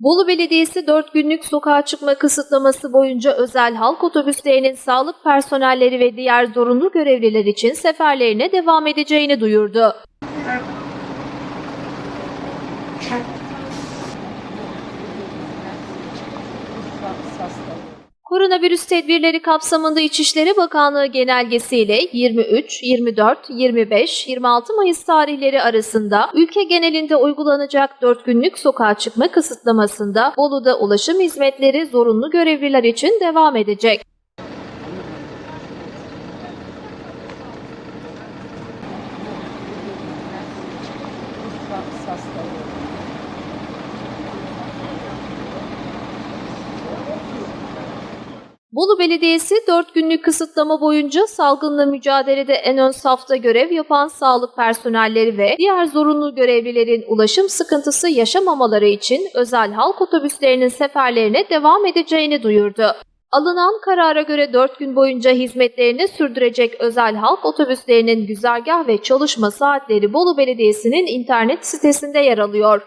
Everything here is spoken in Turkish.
Bolu Belediyesi 4 günlük sokağa çıkma kısıtlaması boyunca özel halk otobüslerinin sağlık personelleri ve diğer zorunlu görevliler için seferlerine devam edeceğini duyurdu. Koronavirüs tedbirleri kapsamında İçişleri Bakanlığı genelgesiyle 23, 24, 25, 26 Mayıs tarihleri arasında ülke genelinde uygulanacak 4 günlük sokağa çıkma kısıtlamasında Bolu'da ulaşım hizmetleri zorunlu görevliler için devam edecek. Bolu Belediyesi 4 günlük kısıtlama boyunca salgınla mücadelede en ön safta görev yapan sağlık personelleri ve diğer zorunlu görevlilerin ulaşım sıkıntısı yaşamamaları için özel halk otobüslerinin seferlerine devam edeceğini duyurdu. Alınan karara göre 4 gün boyunca hizmetlerini sürdürecek özel halk otobüslerinin güzergah ve çalışma saatleri Bolu Belediyesi'nin internet sitesinde yer alıyor.